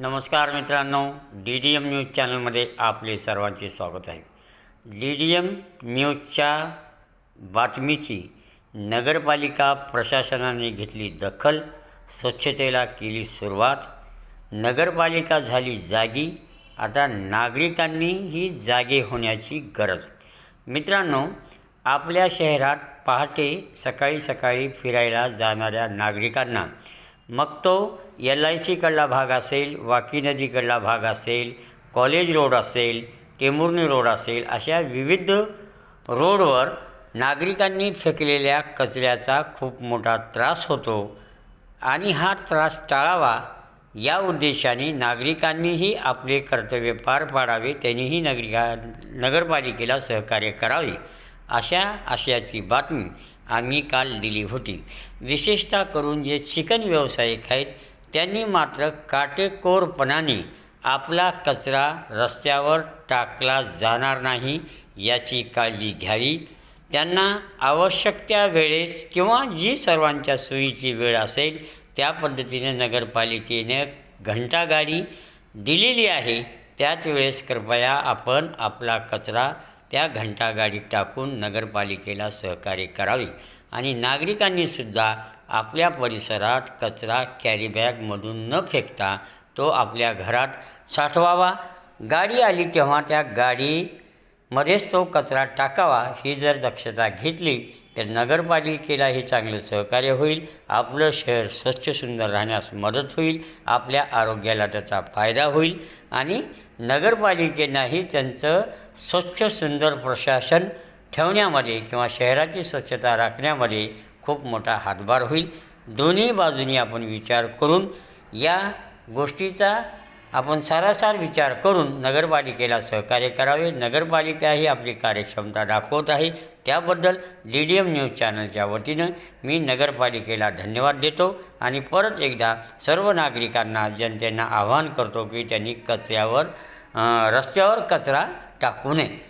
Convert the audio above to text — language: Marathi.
नमस्कार मित्रांनो डी डी एम न्यूज चॅनलमध्ये आपले सर्वांचे स्वागत आहे. डी डी एम न्यूजच्या बातमीची नगरपालिका प्रशासनाने घेतली दखल स्वच्छतेला केली सुरुवात नगरपालिका झाली जागी आता नागरिकांनी ही जागे होण्याची गरज. मित्रांनो आपल्या शहरात पहाटे सकाळी सकाळी फिरायला जाणाऱ्या नागरिकांना मग तो एल आय सीकडला भाग असेल वाकी नदीकडला भाग असेल कॉलेज रोड असेल टेंभुर्णी रोड असेल अशा विविध रोडवर नागरिकांनी फेकलेल्या कचऱ्याचा खूप मोठा त्रास होतो. आणि हा त्रास टाळावा या उद्देशाने नागरिकांनीही आपले कर्तव्य पार पाडावे त्यांनीही नागरिका नगरपालिकेला सहकार्य करावे अशा आशयाची बातमी आम्ही काल दिली होती. विशेषतः करून जे चिकन व्यावसायिक आहेत त्यांनी मात्र काटेकोरपणाने आपला कचरा रस्त्यावर टाकला जाणार नाही याची काळजी घ्यावी. त्यांना आवश्यक त्या वेळेस किंवा जी सर्वांच्या सोयीची वेळ असेल त्या पद्धतीने नगरपालिकेने घंटागाडी दिलेली आहे. त्याच वेळेस कृपया आपण आपला कचरा त्या घंटागाडीत टाकून नगरपालिकेला सहकार्य करावे आणि नागरिकांनीसुद्धा आपल्या परिसरात कचरा कॅरीबॅगमधून न फेकता तो आपल्या घरात साठवावा. गाडी आली तेव्हा त्या गाडीमध्येच तो कचरा टाकावा ही जर दक्षता घेतली तर नगरपालिकेला हे चांगलं सहकार्य होईल आपलं शहर स्वच्छ सुंदर राहण्यास मदत होईल आपल्या आरोग्याला त्याचा फायदा होईल आणि नगरपालिकेनाही त्यांचं स्वच्छ सुंदर प्रशासन ठेवण्यामध्ये किंवा शहराची स्वच्छता राखण्यामध्ये खूप मोठा हातभार होईल. दोन्ही बाजूनी आपण विचार करून या गोष्टीचा आपण सारासार विचार करून नगरपालिकेला सहकार्य करावे. नगरपालिका ही आपली कार्यक्षमता दाखवत आहे. त्याबद्दल डी डी एम न्यूज चॅनलच्या वतीनं मी नगरपालिकेला धन्यवाद देतो आणि परत एकदा सर्व नागरिकांना जनतेना आवाहन करतो की त्यांनी कचऱ्यावर रस्त्यावर कचरा टाकू नये.